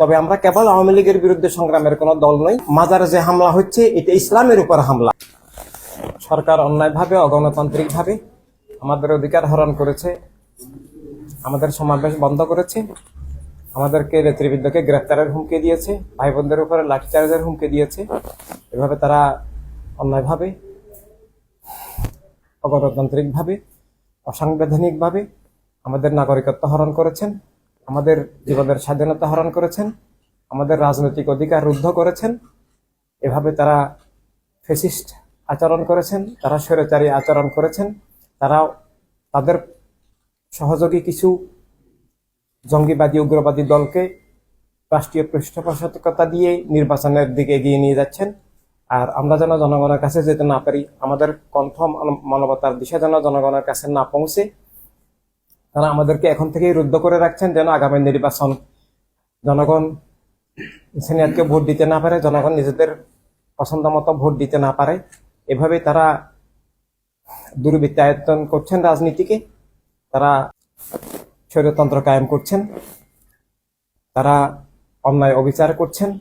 তবে আমরা কেবল আওয়ামী লীগের বিরুদ্ধে সংগ্রামের কোনো দল নই। মাজারে যে হামলা হচ্ছে, এটা ইসলামের উপর হামলা। সরকার অন্যায়ভাবে, অগণতান্ত্রিকভাবে আমাদের অধিকার হরণ করেছে, আমাদের সমাবেশ বন্ধ করেছে, আমাদেরকে নেতৃবৃন্দকে গ্রেপ্তারের হুমকি দিয়েছে ভাই বোনদের উপরে লাঠিচার্জের হুমকি দিয়েছে। এভাবে তারা অন্যায়ভাবে, অগণতান্ত্রিকভাবে, অসাংবিধানিকভাবে আমাদের নাগরিকত্ব হরণ করেছেন। আমাদের জীবনের স্বাধীনতা হরণ করেছেন, আমাদের রাজনৈতিক অধিকার রুদ্ধ করেছেন, এভাবে তারা ফেসিস্ট আচরণ করেছেন, তারা স্বৈরাচারী আচরণ করেছেন তারা তাদের সহযোগী কিছু জঙ্গিবাদী, উগ্রবাদী দলকে রাষ্ট্রীয় পৃষ্ঠপোষকতা দিয়ে নির্বাচনের দিকে এগিয়ে নিয়ে যাচ্ছেন। আর আমরা যেন জনগণের কাছে যেতে না পারি, আমাদের কণ্ঠ মানবতার দিশা যেন জনগণের কাছে না পৌঁছে তারা আমাদেরকে এখন থেকেই রুদ্ধ করে রাখছেন যেন আগামী নির্বাচন জনগণ সিনিয়রকে ভোট দিতে না পারে, জনগণ নিজেদের পছন্দ মতো ভোট দিতে না পারে। এভাবে তারা দুর্বৃত্তায়তন করছেন রাজনীতিকে। তারা স্বৈরতন্ত্র কায়েম করছেন। তারা অন্যায় অবিচার করছেন।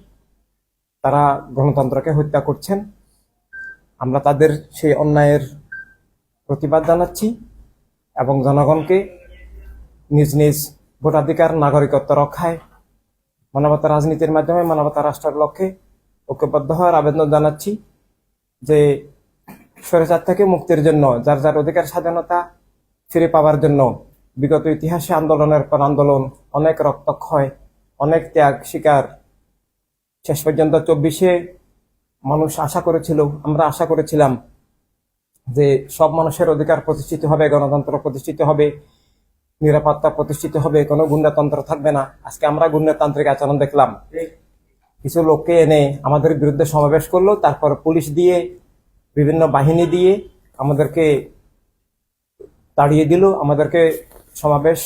তারা গণতন্ত্রকে হত্যা করছেন। আমরা তাদের সেই অন্যায়ের প্রতিবাদ জানাচ্ছি এবং জনগণকে নিজ নিজ ভোটাধিকার, নাগরিকত্ব রক্ষায় মানবতা রাজনীতির মাধ্যমে মানবতা রাষ্ট্রের লক্ষ্যে ঐক্যবদ্ধ হওয়ার আবেদন জানাচ্ছি যে স্বৈরাচার থেকে মুক্তির জন্য, যার যার অধিকার স্বাধীনতা ফিরে পাওয়ার জন্য বিগত ইতিহাসে আন্দোলনের পর আন্দোলন অনেক রক্তক্ষয় অনেক ত্যাগ শিকার। শেষ পর্যন্ত চব্বিশে মানুষ আশা করেছিল, আমরা আশা করেছিলাম যে সব মানুষের অধিকার প্রতিষ্ঠিত হবে, গণতন্ত্র প্রতিষ্ঠিত হবে। নিরাপত্তা প্রতিষ্ঠিত হবে, কোনো গুন্ডাতন্ত্র থাকবে না। আজকে আমরা গুন্ডাতান্ত্রিক আচরণ দেখলাম। কিছু লোককে এনে আমাদের বিরুদ্ধে সমাবেশ করল, তারপর পুলিশ দিয়ে, বিভিন্ন বাহিনী দিয়ে আমাদেরকে তাড়িয়ে দিল, আমাদেরকে সমাবেশ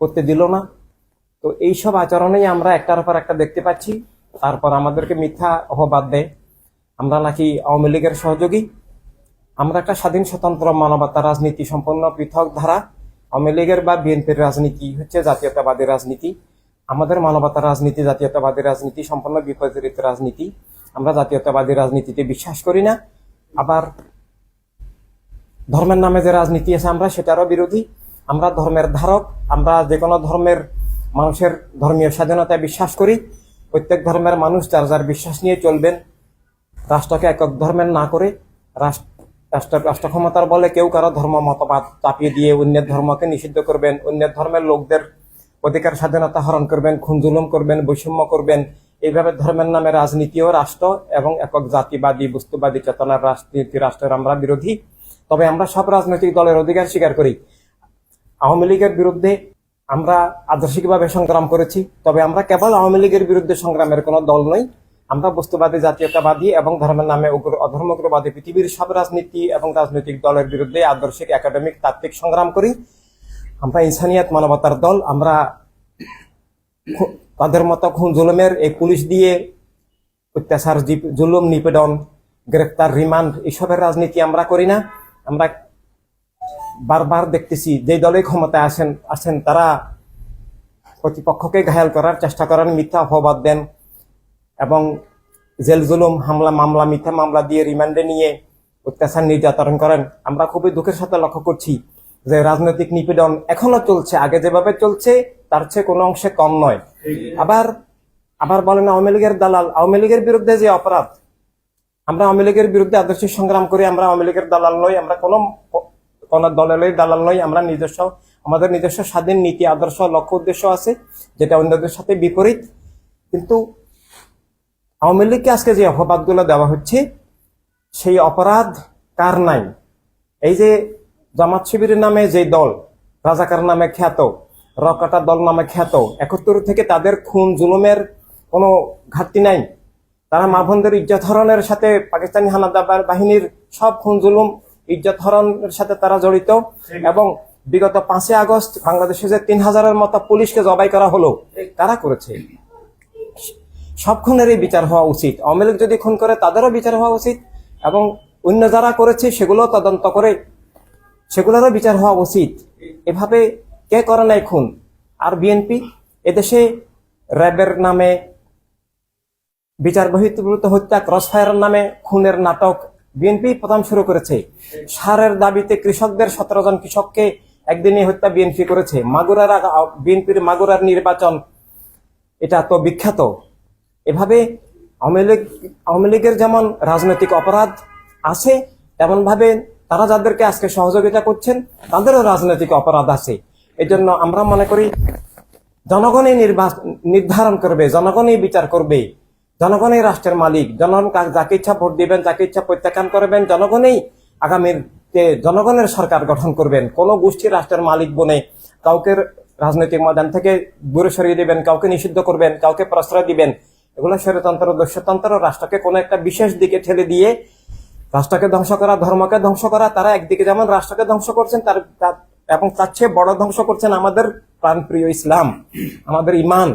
করতে দিল না। তো এইসব আচরণেই আমরা একটার পর একটা দেখতে পাচ্ছি। তারপর আমাদেরকে মিথ্যা অপবাদ দেয়। আমরা নাকি আওয়ামী লীগের সহযোগী। আমরা একটা স্বাধীন, স্বতন্ত্র মানবতা রাজনীতি সম্পন্ন পৃথক ধারা। আওয়ামী লীগের বা বিএনপির রাজনীতি হচ্ছে জাতীয়তাবাদী রাজনীতি। আমাদের মানবতা রাজনীতি জাতীয়তাবাদী রাজনীতি, সম্পূর্ণ বিপরীত রাজনীতি। আমরা জাতীয়তাবাদী রাজনীতিতে বিশ্বাস করি না। আবার ধর্মের নামে যে রাজনীতি আছে আমরা, সেটারও বিরোধী। আমরা ধর্মের ধারক, আমরা যে কোনো ধর্মের মানুষের ধর্মীয় স্বাধীনতায় বিশ্বাস করি। প্রত্যেক ধর্মের মানুষ যার যার বিশ্বাস নিয়ে চলবেন। রাষ্ট্রকে একক ধর্মের না করে, রাষ্ট্র রাষ্ট্র রাষ্ট্র ক্ষমতার বলে কেউ কারও ধর্ম মতবাদ চাপিয়ে দিয়ে অন্যের ধর্মকে নিষিদ্ধ করবেন, অন্যের ধর্মের লোকদের অধিকার, স্বাধীনতা হরণ করবেন খুনজুলুম করবেন, বৈষম্য করবেন। এইভাবে ধর্মের নামে রাজনীতি ও রাষ্ট্র এবং একক জাতিবাদী, বস্তুবাদী চেতনার রাজনীতি, রাষ্ট্রের আমরা বিরোধী। তবে আমরা সব রাজনৈতিক দলের অধিকার স্বীকার করি। আওয়ামী লীগের বিরুদ্ধে আমরা আদর্শিকভাবে সংগ্রাম করেছি, তবে আমরা কেবল আওয়ামী লীগের বিরুদ্ধে সংগ্রামের কোনো দল নই। আমরা বস্তুবাদী, জাতীয়তাবাদী এবং ধর্মের নামে উগ্র, অধর্মগ্রবাদী পৃথিবীর সব রাজনীতি এবং রাজনৈতিক দলের বিরুদ্ধে আদর্শিক, একাডেমিক, তাত্ত্বিক সংগ্রাম করি। আমরা ইনসানিয়াত মানবতার দল, আমরা তাদের মতো খুন জুলুমের এই পুলিশ দিয়ে অত্যাচার জুলুম, নিপীড়ন গ্রেফতার রিমান্ড এসবের রাজনীতি আমরা করি না। আমরা বারবার দেখতেছি, যে দলে ক্ষমতায় আসেন আছেন তারা প্রতিপক্ষকে ঘায়াল করার চেষ্টা করেন, মিথ্যা অপবাদ দেন। এবং জেল জুলুম, হামলা, মামলা, মিথ্যা মামলা দিয়ে রিমান্ডে নিয়ে অত্যাচার নির্যাতন করেন। আমরা খুবই দুঃখের সাথে লক্ষ্য করছি যে রাজনৈতিক নিপীড়ন এখনও চলছে। আগে যেভাবে চলছে, তার চেয়ে কোনো অংশে কম নয়। আবার আবার বলেন আওয়ামী লীগের দালাল, আওয়ামী লীগের বিরুদ্ধে যে অপরাধ, আমরা আওয়ামী লীগের বিরুদ্ধে আদর্শ সংগ্রাম করি, আমরা আওয়ামী লীগের দালাল নই, আমরা কোনো কোন দলের দালাল নই, আমরা নিজস্ব, আমাদের নিজস্ব স্বাধীন নীতি, আদর্শ, লক্ষ্য, উদ্দেশ্য আছে, যেটা অন্যদের সাথে বিপরীত। কিন্তু আওয়ামী লীগকে আজকে যে অপবাদগুলো দেওয়া হচ্ছে, সেই অপরাধ কার নাই? এই যে জামাত শিবিরের নামে যে দল, রাজাকার নামে খ্যাত, রকাটা দল নামে খ্যাত একাত্তর থেকে তাদের খুন, জুলুমের কোনো ঘাটতি নাই। তারা মা বোনদের ইজ্জত হরণের সাথে পাকিস্তানি হানাদার বাহিনীর সব খুন, জুলুম, ইজ্জত হরণের সাথে তারা জড়িত এবং বিগত পাঁচই আগস্ট বাংলাদেশে যে তিন হাজারের মতো পুলিশকে জবাই করা হলো, তারা করেছে। সব খুনেরই বিচার হওয়া উচিত। লীগ যদি খুন করে, তাদেরও বিচার হওয়া উচিত এবং অন্য যারা করেছে সেগুলো তদন্ত করে সেগুলোরও বিচার হওয়া উচিত। এভাবে কে করে নাই খুন? আর বিএনপি? এদেশে র্যাবের নামে বিচার বহির্ভূত হত্যা, ক্রসফায়ারের নামে খুনের নাটক বিএনপি প্রথম শুরু করেছে। সারের দাবিতে কৃষকদের সতেরো জন কৃষককে একদিনে হত্যা বিএনপি করেছে। মাগুরার বিএনপির মাগুরার নির্বাচন, এটা তো বিখ্যাত। এভাবে আওয়ামী লীগ, আওয়ামী লীগের যেমন রাজনৈতিক অপরাধ আছে তেমন ভাবে তারা যাদেরকে আজকে সহযোগিতা করছেন, তাদেরও রাজনৈতিক অপরাধ আছে। এজন্য আমরা মনে করি, জনগণই নির্বাচন নির্ধারণ করবে, জনগণই বিচার করবে। জনগণই রাষ্ট্রের মালিক, জনগণ যাকে ইচ্ছা ভোট দিবেন, যাকে ইচ্ছা প্রত্যাখ্যান করবেন, জনগণই আগামীর জনগণের সরকার গঠন করবেন। কোন গোষ্ঠী রাষ্ট্রের মালিক বনে কাউকে রাজনৈতিক ময়দান থেকে দূরে সরিয়ে দিবেন, কাউকে নিষিদ্ধ করবেন, কাউকে প্রশ্রয় দিবেন এগুলো স্বৈরতন্ত্র দস্যতন্ত্র, রাষ্ট্রকে কোনো একটা বিশেষ দিকে ঠেলে দিয়ে রাষ্ট্রকে ধ্বংস করা, ধর্মকে ধ্বংস করা, তারা একদিকে যেমন রাষ্ট্রকে ধ্বংস করছেন তার- এবং তার চেয়ে বড় ধ্বংস করছেন আমাদের প্রাণপ্রিয় ইসলাম, আমাদের ইমান।